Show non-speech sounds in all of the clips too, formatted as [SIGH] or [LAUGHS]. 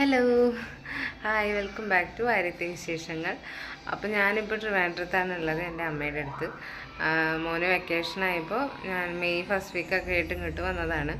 Hello hi welcome back to ആയിരത്തി വിശേഷങ്ങൾ അപ്പോൾ ഞാനിപ്പോൾ ട്രിവാൻഡ്രത്താണ് ഉള്ളത് എന്റെ അമ്മയുടെ അടുത്ത്. മോന് വെക്കേഷൻ ആയപ്പോൾ ഞാൻ മെയ് ഫസ്റ്റ് വീക്കൊക്കെ ആയിട്ട് ഇങ്ങോട്ട് വന്നതാണ്.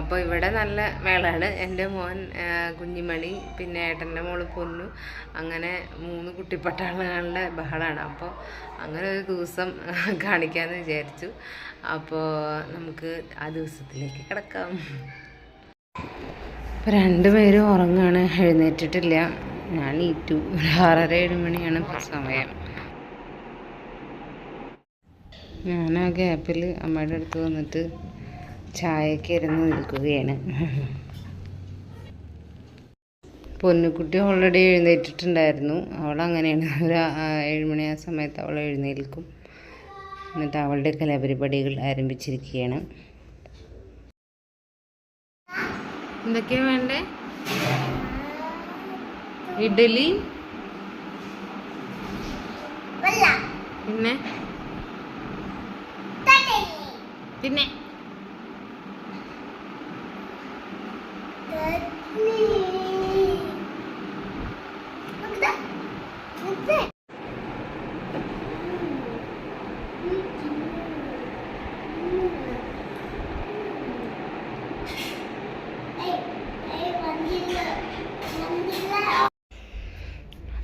അപ്പോൾ ഇവിടെ നല്ല മേളാണ്. എന്റെ മോൻ കുഞ്ഞിമണി പിന്നെ ഏട്ടന്റെ മോൾ പൊന്നു അങ്ങനെ മൂന്ന് കുട്ടിപ്പട്ടാളുകളുടെ ബഹളാണ്. അപ്പോൾ അങ്ങനെ ഒരു ദിവസം കാണിക്കാമെന്ന് വിചാരിച്ചു. അപ്പോൾ നമുക്ക് ആ ദിവസത്തിലേക്ക് കിടക്കാം. ഇപ്പം രണ്ടുപേരും ഉറങ്ങാണ്. എഴുന്നേറ്റിട്ടില്ല. ഞാൻ ഈറ്റു ഒരു ആറര ഏഴ് മണിയാണ് ഇപ്പോൾ സമയം. ഞാൻ ആ ഗ്യാപ്പിൽ അമ്മയുടെ അടുത്ത് വന്നിട്ട് ചായക്ക് ഇരുന്ന് നിൽക്കുകയാണ്. പൊന്നുകുട്ടി ഓൾറെഡി എഴുന്നേറ്റിട്ടുണ്ടായിരുന്നു. അവൾ അങ്ങനെയാണ്. ഒരു ഏഴുമണി ആ സമയത്ത് അവൾ എഴുന്നേൽക്കും. എന്നിട്ട് അവളുടെ കലാപരിപാടികൾ ആരംഭിച്ചിരിക്കുകയാണ്. എന്തൊക്കെയാ വേണ്ടേ? ഇഡലി പിന്നെ? പിന്നെ?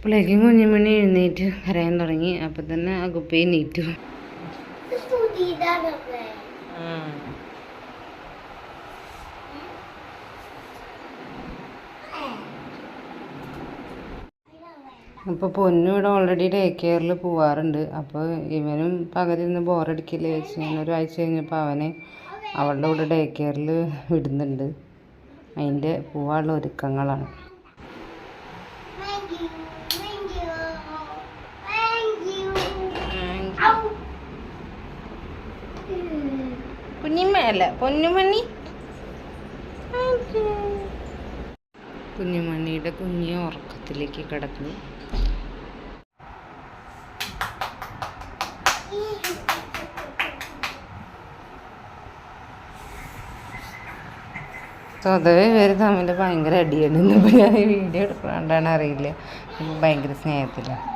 അപ്പോഴേക്കും കുഞ്ഞുമണി എഴുന്നേറ്റ് കരയാൻ തുടങ്ങി. അപ്പം തന്നെ ആ കുപ്പി നീറ്റു അപ്പോൾ പൊന്നു ഇവിടെ ഓൾറെഡി ഡേ കെയറിൽ പോവാറുണ്ട്. അപ്പോൾ ഇവനും പകരം ഇന്ന് ബോറടിക്കില്ല വെച്ച് ഞാൻ ഒരാഴ്ച കഴിഞ്ഞപ്പോൾ അവനെ അവളുടെ കൂടെ ഡേ കെയറിൽ വിടുന്നുണ്ട്. അതിന്റെ പോവാനുള്ള ഒരുക്കങ്ങളാണ്. കുഞ്ഞിമ്മയല്ല പൊന്നുമണി. കുഞ്ഞുമണിയുടെ കുഞ്ഞ് ഉറക്കത്തിലേക്ക് കിടക്കുന്നു. സ്വതവേ ഇവർ തമ്മിൽ ഭയങ്കര അടിയാണ്. ഇന്നിപ്പോൾ ഞാൻ ഈ വീഡിയോ എടുക്കാണ്ടാണ് അറിയില്ല. ഭയങ്കര സ്നേഹത്തിലാണ്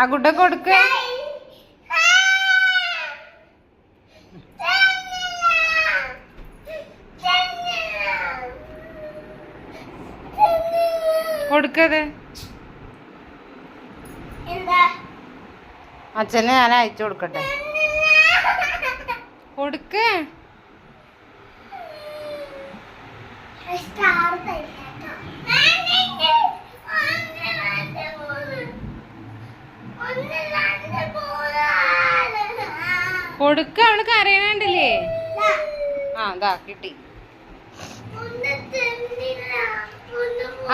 ആ കുട്ട കൊടുക്ക. കൊടുക്കത്. അച്ഛനെ ഞാൻ അയച്ചു കൊടുക്കട്ടെ. കൊടുക്ക. കൊടുക്ക അവൾ കരയണണ്ടല്ലേ ആ ഇതാ കിട്ടി.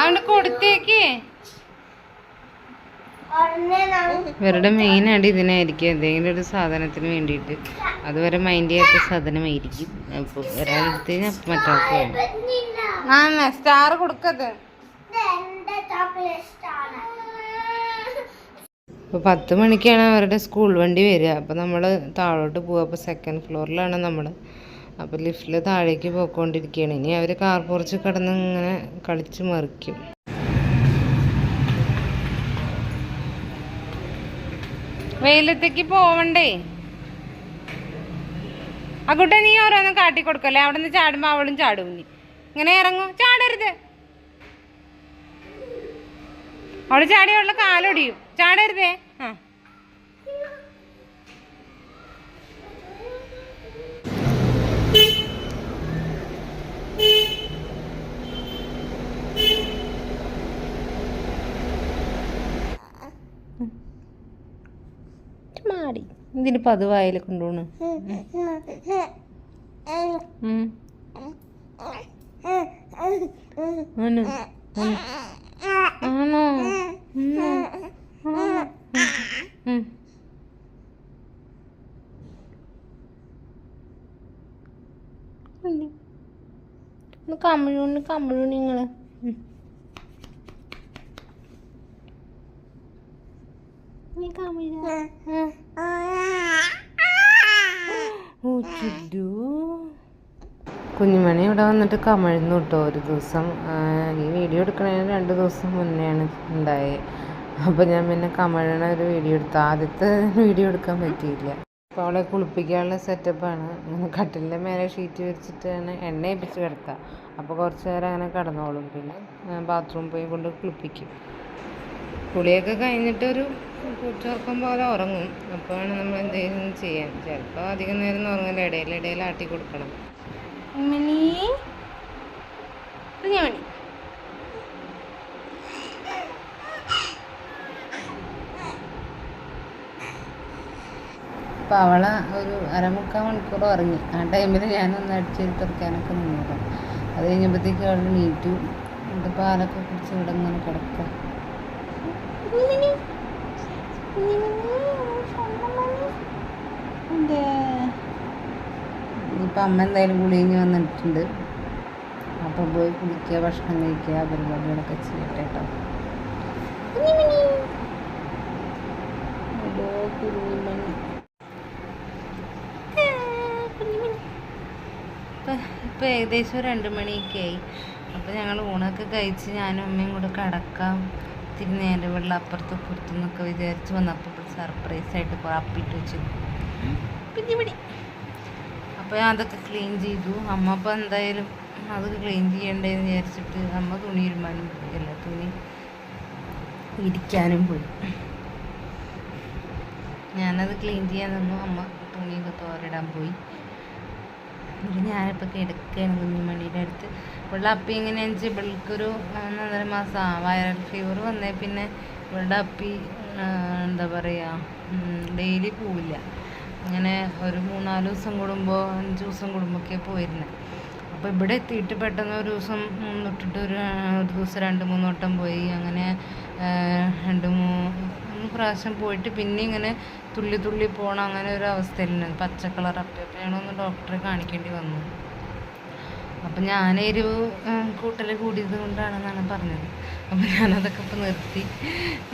അവണ്ട് കൊടുത്തേക്ക്. ഇവരുടെ മെയിൻ അടി ഇതിനായിരിക്കും. എന്തെങ്കിലും ഒരു സാധനത്തിന് വേണ്ടിയിട്ട്. അതുവരെ മൈൻഡ് ചെയ്യാത്ത സാധനമായിരിക്കും. അപ്പോൾ ഒരാളെടുത്ത് കഴിഞ്ഞാൽ മറ്റാൾക്ക് വേണം. സ്റ്റാർ കൊടുക്കത് അപ്പോൾ പത്ത് മണിക്കാണ് അവരുടെ സ്കൂൾ വണ്ടി വരിക. അപ്പോൾ നമ്മൾ താഴോട്ട് പോവുക അപ്പോൾ സെക്കൻഡ് ഫ്ലോറിലാണ് നമ്മൾ അപ്പോൾ ലിഫ്റ്റിൽ താഴേക്ക് പോയിക്കൊണ്ടിരിക്കുകയാണ് ഇനി അവർ കാർ പുറച്ച് കിടന്ന് ഇങ്ങനെ കളിച്ച് മറിക്കും. വെയിലത്തേക്ക് പോവണ്ടേ? ആ കുട്ട നീ ഓരോന്നും കാട്ടി കൊടുക്കല്ലേ അവിടെ നിന്ന് ചാടുമ്പോ അവളും ചാടും നീ ഇങ്ങനെ ഇറങ്ങും. ചാടരുത്. അവൾ ചാടി അവളുടെ കാലൊടിയും. ചാടരുതേ. ഇതിനിപ്പോ അത് വായിൽ കൊണ്ടുപോണ്. ആണോ? കമിഴുണ്ണി കമിഴുണ്ണി നിങ്ങൾ ചില്ലു കുഞ്ഞുമണി ഇവിടെ വന്നിട്ട് കമഴ്ന്നു കേട്ടോ ഒരു ദിവസം. ഈ വീഡിയോ എടുക്കണതിന് രണ്ട് ദിവസം മുന്നെയാണ് ഉണ്ടായത് അപ്പോൾ ഞാൻ പിന്നെ കമഴണ ഒരു വീഡിയോ എടുത്തു. ആദ്യത്തെ വീഡിയോ എടുക്കാൻ പറ്റിയില്ല. അപ്പോൾ അവളെ കുളിപ്പിക്കാനുള്ള സെറ്റപ്പാണ്. കട്ടിലിന്റെ മേലെ ഷീറ്റ് വെച്ചിട്ടാണ് എണ്ണ ഏൽപ്പിച്ച് കിടക്കുക അപ്പോൾ കുറച്ച് നേരം അങ്ങനെ കിടന്നോളും. പിന്നെ ബാത്റൂമിൽ പോയി കൊണ്ട് കുളിപ്പിക്കും. കുളിയൊക്കെ കഴിഞ്ഞിട്ട് ഒരു പൂച്ചോർക്കം പോലെ ഉറങ്ങും. അപ്പോഴാണ് നമ്മൾ എന്തെങ്കിലും ചെയ്യാൻ. ചിലപ്പോൾ അധികം നേരം ഉറങ്ങില്ല ഇടയിൽ ഇടയിൽ ആട്ടി കൊടുക്കണം. മണി മണി അപ്പോൾ അവളെ ഒരു അരമുക്കാൽ മണിക്കൂർ ഉറങ്ങി. ആ ടൈമിൽ ഞാനൊന്ന് അടിച്ചേരി തുറക്കാനൊക്കെ നിന്നതാണ് അത് കഴിഞ്ഞപ്പോഴത്തേക്ക് അവൾ നീറ്റു എന്നിട്ട് പാലൊക്കെ കുടിച്ച് ഇവിടെ ഇങ്ങനെ കിടക്കുക ഇനിയിപ്പോൾ അമ്മ എന്തായാലും കുളിഞ്ഞ് വന്നിട്ടുണ്ട്. അപ്പോൾ പോയി കുളിക്കുക ഭക്ഷണം കഴിക്കുക പരിപാടികളൊക്കെ ചെയ്യട്ടെ കേട്ടോ കുഞ്ഞുമണി. ഇപ്പം ഇപ്പം ഏകദേശം രണ്ട് മണിയൊക്കെ ആയി. അപ്പോൾ ഞങ്ങൾ ഊണൊക്കെ കഴിച്ച് ഞാനും അമ്മയും കൂടെ കിടക്കാം. ഇത്തിരി നേരം വെള്ളം അപ്പുറത്തും ഇപ്പുറത്തും വിചാരിച്ച് വന്നപ്പോൾ സർപ്രൈസ് ആയിട്ട് കുറേ അപ്പിട്ട് വെച്ചു കുഞ്ഞുമണി അപ്പോൾ ഞാൻ അതൊക്കെ ക്ലീൻ ചെയ്തു. അമ്മ അപ്പോൾ എന്തായാലും അത് ക്ലീൻ ചെയ്യണ്ടേന്ന് വിചാരിച്ചിട്ട് അമ്മ തുണി ഇരുമാനും പോയല്ല തുണി ഇരിക്കാനും പോയി. ഞാനത് ക്ലീൻ ചെയ്യാൻ നിന്നു. അമ്മ തുണിയൊക്കെ തോരിടാൻ പോയി. എന്നിട്ട് ഞാനിപ്പോൾ കിടക്കുകയാണ് കുഞ്ഞുമണിയുടെ അടുത്ത്. ഇവളുടെ അപ്പി എങ്ങനെയാണെന്ന് വെച്ചാൽ ഇവൾക്കൊരു ഒന്നൊന്നര മാസം വൈറൽ ഫീവർ വന്നേ പിന്നെ ഇവളുടെ അപ്പി എന്താ പറയുക ഡെയിലി പോവില്ല. അങ്ങനെ ഒരു മൂന്നാൽ ദിവസം കൂടുമ്പോൾ അഞ്ച് ദിവസം കൂടുമ്പോഴൊക്കെ പോയിരുന്നത് അപ്പോൾ ഇവിടെ എത്തിയിട്ട് പെട്ടെന്ന് ഒരു ദിവസം മൂന്ന് തൊട്ടിട്ട് ഒരു ഒരു ദിവസം രണ്ട് മൂന്ന് വട്ടം പോയി. അങ്ങനെ രണ്ട് മൂന്ന് പ്രാവശ്യം പോയിട്ട് പിന്നെ ഇങ്ങനെ തുള്ളി തുള്ളി പോകണം അങ്ങനെ ഒരു അവസ്ഥയിലുണ്ടായിരുന്നു പച്ച കളർ അപ്പം ഞങ്ങളൊന്ന് ഡോക്ടറെ കാണിക്കേണ്ടി വന്നു. അപ്പം ഞാൻ എരിവ് കൂട്ടൽ കൂടിയത് കൊണ്ടാണെന്നാണ് പറഞ്ഞത്. അപ്പം ഞാനതൊക്കെ ഇപ്പം നിർത്തി.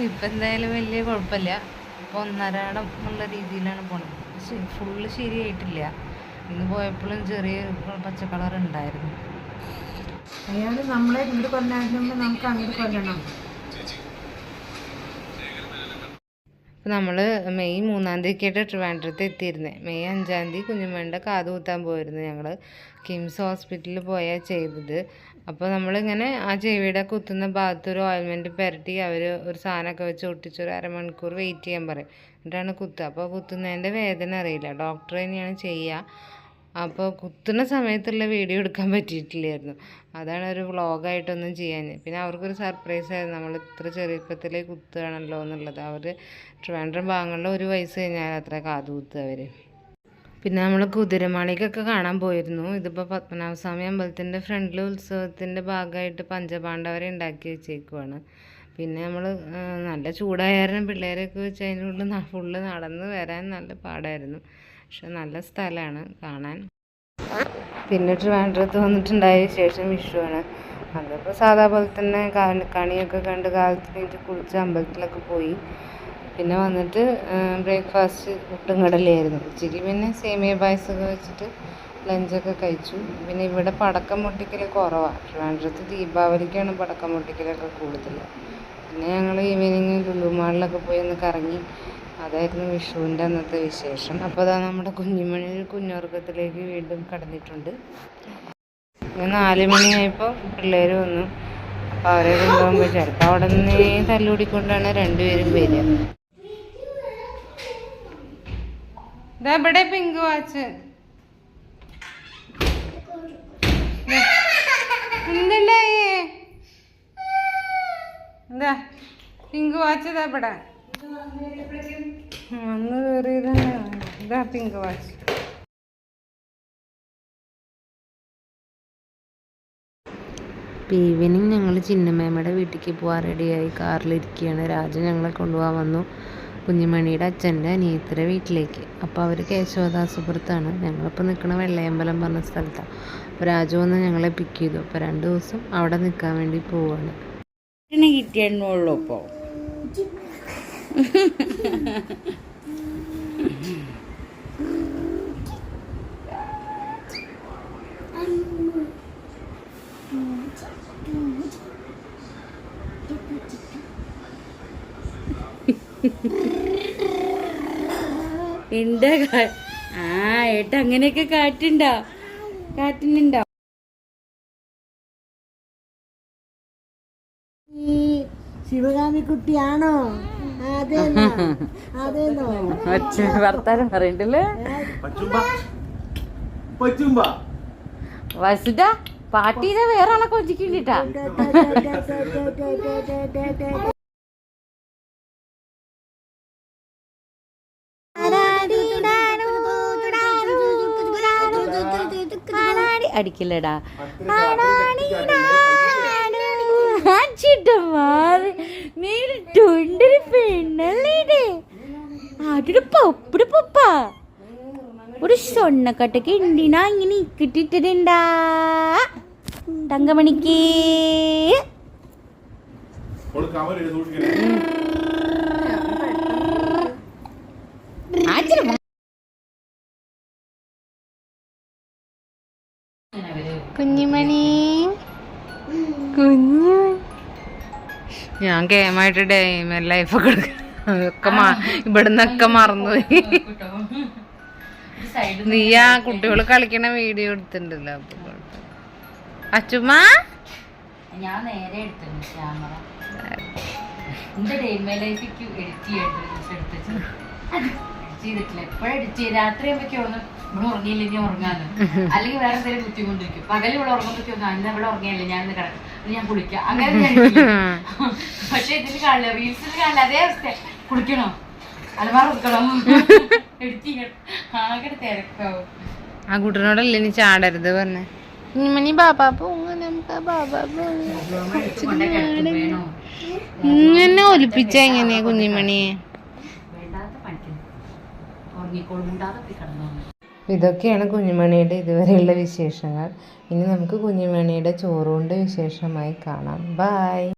ഇപ്പം എന്തായാലും വലിയ കുഴപ്പമില്ല ഇപ്പോൾ ഒന്നരാടം എന്നുള്ള രീതിയിലാണ് പോണത്. ഫുള്ള് ശരിയായിട്ടില്ല. ഇന്ന് പോയപ്പോഴും ചെറിയ പച്ച കളർ ഉണ്ടായിരുന്നു. അയാൾ നമ്മളെ ഇങ്ങോട്ട് കൊല്ലാണ്ടുമ്പോൾ നമുക്ക് അങ്ങോട്ട് കൊല്ലണം അപ്പോൾ നമ്മൾ മെയ് മൂന്നാം തീയതിക്കായിട്ട് ട്രിവാൻഡ്രത്ത് എത്തിയിരുന്നത് മെയ് അഞ്ചാം തീയതി കുഞ്ഞുമ്മേന്റെ കാത് കുത്താൻ പോയിരുന്നു ഞങ്ങൾ കിംസ് ഹോസ്പിറ്റലിൽ പോയാൽ ചെയ്തത്. അപ്പോൾ നമ്മളിങ്ങനെ ആ ചെവിയുടെ കുത്തുന്ന ഭാഗത്ത് ഒരു ഓയിൽമെന്റ് പുരട്ടി അവർ ഒരു സാധനമൊക്കെ വെച്ച് ഒട്ടിച്ച് ഒരു അരമണിക്കൂർ വെയിറ്റ് ചെയ്യാൻ പറയും. എന്നിട്ടാണ് കുത്തുക. അപ്പോൾ കുത്തുന്നതിന്റെ വേദന അറിയില്ല. ഡോക്ടർ തന്നെയാണ് ചെയ്യുക അപ്പോൾ കുത്തുന്ന സമയത്തുള്ള വീഡിയോ എടുക്കാൻ പറ്റിയിട്ടില്ലായിരുന്നു. അതാണ് ഒരു വ്ളോഗായിട്ടൊന്നും ചെയ്യാൻ പിന്നെ അവർക്കൊരു സർപ്രൈസ് ആയിരുന്നു. നമ്മൾ ഇത്ര ചെറുപ്പത്തിലേ കുത്തുകയാണല്ലോ എന്നുള്ളത്. അവർ ട്രിവാൻഡ്രം ഭാഗങ്ങളിൽ ഒരു വയസ്സ് കഴിഞ്ഞാൽ അത്ര കാത് കുത്തുക അവർ പിന്നെ നമ്മൾ കുതിരമാളികൊക്കെ കാണാൻ പോയിരുന്നു. ഇതിപ്പോൾ പത്മനാഭസ്വാമി അമ്പലത്തിന്റെ ഫ്രണ്ടിൽ ഉത്സവത്തിന്റെ ഭാഗമായിട്ട് പഞ്ചപാണ്ഡവരെ ഉണ്ടാക്കി വെച്ചേക്കുവാണ്. പിന്നെ നമ്മൾ നല്ല ചൂടായാലും പിള്ളേരെയൊക്കെ വെച്ച് അതിന്റെ ഉള്ളിൽ ഫുള്ള് നടന്ന് വരാൻ നല്ല പാടായിരുന്നു. പക്ഷെ നല്ല സ്ഥലമാണ് കാണാൻ. പിന്നെ ട്രിവാൻഡ്രത്ത് വന്നിട്ടുണ്ടായ ശേഷം വിഷുവാണ്. അതിപ്പോൾ സാധാ പോലെ തന്നെ കണിയൊക്കെ കണ്ട് കാലത്ത് നീറ്റ് കുളിച്ച് അമ്പലത്തിലൊക്കെ പോയി. പിന്നെ വന്നിട്ട് ബ്രേക്ക്ഫാസ്റ്റ് പുട്ടും കടലായിരുന്നു ഉച്ചയ്ക്ക് പിന്നെ സേമിയ പായസമൊക്കെ വെച്ചിട്ട് ലഞ്ചൊക്കെ കഴിച്ചു. പിന്നെ ഇവിടെ പടക്കം പൊട്ടിക്കൽ കുറവാണ് ട്രിവാൻഡ്രത്ത് ദീപാവലിക്കാണ് പടക്കം പൊട്ടിക്കലൊക്കെ കൂടുതൽ പിന്നെ ഞങ്ങൾ ഈവനിങ് ലുലു മാളിലൊക്കെ പോയി ഒന്ന് കറങ്ങി അതായിരുന്നു വിഷുവിന്റെ അന്നത്തെ വിശേഷം. അപ്പോൾ അതാ നമ്മുടെ കുഞ്ഞുമണി കുഞ്ഞുവർഗത്തിലേക്ക് വീണ്ടും കടന്നിട്ടുണ്ട്. ഇനി നാല് മണിയായപ്പോൾ പിള്ളേർ വന്നു. അപ്പോൾ അവരെ കൊണ്ടുപോകുമ്പോൾ ചിലപ്പോൾ അവിടെ നിന്ന് തല്ലുകൂടിക്കൊണ്ടാണ് രണ്ടുപേരും വരിക. ഇതാ ഇവിടെ പിങ്ക് വാച്ച്. എന്തുണ്ടായേ എന്താ? പിങ്ക് വാച്ച് ഇതാ ഇവിടെ. അന്ന് കയറിയതന്നെ ഇതാ പിങ്ക് വാച്ച് ഈവനിങ് ഞങ്ങൾ ചിന്നമ്മയുടെ വീട്ടിലേക്ക് പോകാൻ റെഡിയായി കാറിലിരിക്കുകയാണ് രാജ ഞങ്ങളെ കൊണ്ടുപോകാൻ വന്നു. കുഞ്ഞുമണിയുടെ അച്ഛന്റെ അനിയത്തിയുടെ വീട്ടിലേക്ക്. അപ്പോൾ അവർ കേശവദാസപുരത്താണ്. ഞങ്ങളിപ്പോൾ നിൽക്കുന്ന വെള്ളയമ്പലം പറഞ്ഞ സ്ഥലത്താണ് അപ്പോൾ രാജു വന്ന് ഞങ്ങളെ പിക്ക് ചെയ്തു. അപ്പോൾ രണ്ട് ദിവസം അവിടെ നിൽക്കാൻ വേണ്ടി പോവുകയാണ് കിട്ടിയെന്നുള്ളൂ ഇപ്പോൾ ഉണ്ട് ആ ഏട്ട അങ്ങനെയൊക്കെ കാറ്റുണ്ടോ കാറ്റിനുണ്ടോ ശിവകാമിക്കുട്ടിയാണോ? വർത്താനം പറയണ്ടല്ലേ? വസുദ പാട്ട് ചെയ്ത വേറെ ആളെ കൊഞ്ചിക്കണ്ടിട്ടാ അടിക്കില്ലടാ. നീണ്ടൊരു പെണ്ണല്ലേ ആരുടെ പപ്പട് പപ്പ ഒരു സ്വർണ്ണക്കട്ടക്ക് എന്തിനാ ഇങ്ങനെ ഇക്കിട്ടിട്ടുണ്ടാ തങ്കമണിക്ക് ആച്ചിരി കുഞ്ഞിമണി ഞാൻ ഗെയിമായിട്ട് ഡെയിം ലൈഫൊക്കെ ഒക്കെ ഇവിടുന്നൊക്കെ മറന്നുപോയി നീ ആ കുട്ടികൾ കളിക്കണ വീഡിയോ എടുത്തിട്ടുണ്ടല്ലോ. അച്ചുമ്മ? ഞാൻ നേരെ എടുത്തിട്ടുണ്ട് ക്യാമറ എന്റെ ഡെയിമേ ലൈഫിക്ക് എഡിറ്റ് ചെയ്യേണ്ടത് എടുത്തു ചെയ്തിട്ടില്ല. എപ്പോഴും എഡിറ്റ് ചെയ്ത് രാത്രി ആകുമ്പോഴേക്കും ഒന്ന് ഇവിടെ ഉറങ്ങിയില്ലെങ്കിൽ ഉറങ്ങാന്ന് [LAUGHS] അല്ലെങ്കിൽ വേറെ എന്തെങ്കിലും ബുദ്ധിമുട്ടിരിക്കും പകൽ ഇവിടെ ഉറങ്ങുമ്പോഴേക്കും ഒന്നും ഇന്ന് ഇവിടെ ഉറങ്ങിയല്ലേ? ഞാൻ കിടക്കും. ഞാൻ കുളിക്കാം. അങ്ങനെ ഞാൻ. പക്ഷെ ഇതിൽ കാണില്ല റീൽസിൽ കാണില്ല അതേ അവസ്ഥ കുളിക്കണോ? അലമാറ എഡിറ്റ് ചെയ്യണം ആകെ തിരക്കാവും. ആ കുട്ടനോടല്ലേ നീ ചാടരുത് പറഞ്ഞേ. ബാബാ ഇങ്ങനെ ഒലിപ്പിച്ച എങ്ങനെയാ കുഞ്ഞിമണിയെ? വേണ്ടാത്ത പണിക്കുന്നു ഉറങ്ങിക്കോളും. മുണ്ടാതെ കിടന്നു? ഇതൊക്കെയാണ് കുഞ്ഞുമണിയുടെ ഇതുവരെയുള്ള വിശേഷങ്ങൾ. ഇനി നമുക്ക് കുഞ്ഞുമണിയുടെ ചോറുകൊണ്ട് വിശേഷമായി കാണാം. ബായ്